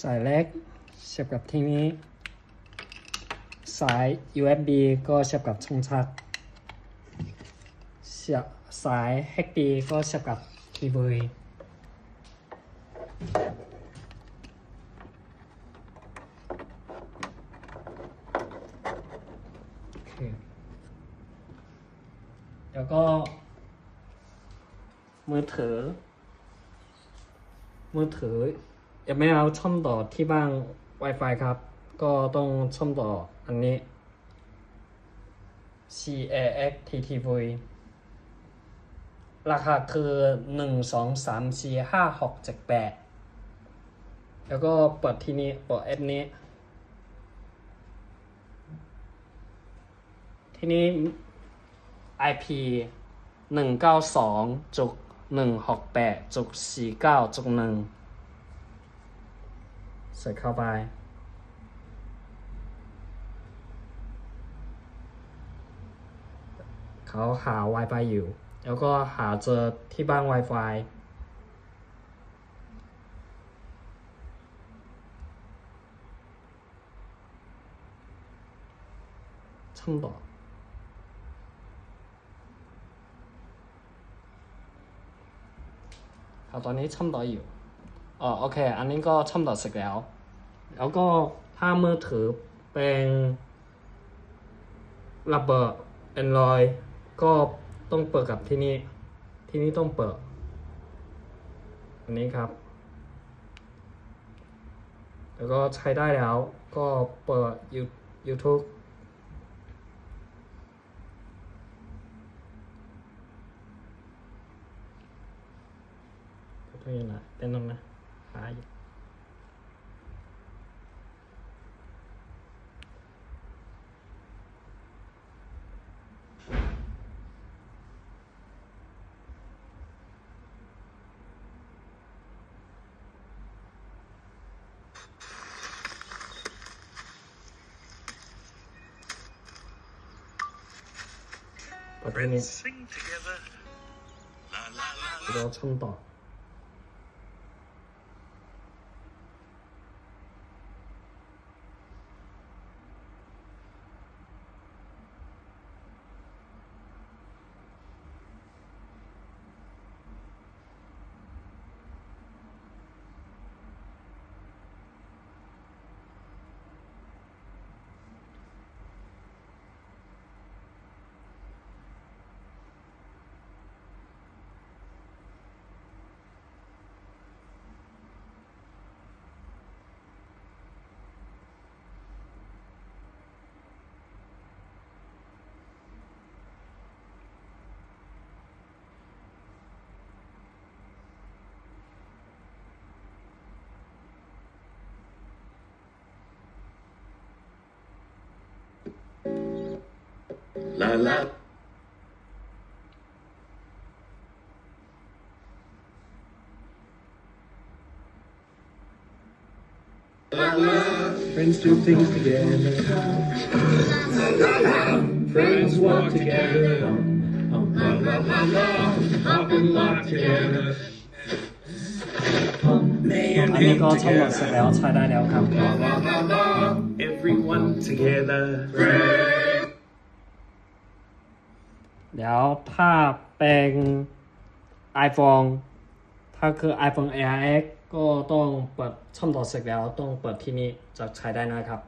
สายเล็กเสียบกับที่นี้ สาย USB ก็เสียบกับช่องชาร์จเสียบสาย HB ก็เสียบกับทีวีโอเคแล้วก็ มือถือ มือถือ ยังไม่เอาช่อมต่อที่บ้าง Wi-Fi ครับ ก็ต้องช่อมต่ออันนี้ C A X T T V ราคาคือหนึ่งสองสามสี่ห้าหกเจ็ดแปดแล้วก็เปิดที่นี้เปิดแอปนี้ ที่นี้ IP หนึ่งเก้าสองจุดหนึ่งหกแปดจุดสี่เก้าจุดหนึ่ง ใส่เข้าไป เขาหา Wi-Fi อยู่ แล้วก็หาเจอที่บ้าน Wi-Fi ช่องต่อเอาตอนนี้ช่อมต่ออยู่อ๋อโอเค อันนี้ก็ช่อมต่อเสร็จแล้ว แล้วก็ถ้ามือถือเป็นระเบิด Android ก็ต้องเปิดกับที่นี่ ที่นี่ต้องเปิด อันนี้ครับ แล้วก็ใช้ได้แล้วก็เปิด You- YouTube ก็ต้องยังไงเป็นตรงนะหาย เปิดที่นี่ Friends sing La la la la. เราช่องต่อ La la. Friends do things together. Friends walk together. Um, la la la la. Hop and lock together. Man อันนี้ hang ก็ช่องต่อ together. เสร็ เดี๋ยวถ้าเป็น iPhone ถ้าคือ iPhone AirX ก็ต้องเปิดช่องต่อเสร็จแล้วต้องเปิดที่นี่จะใช้ได้นะครับ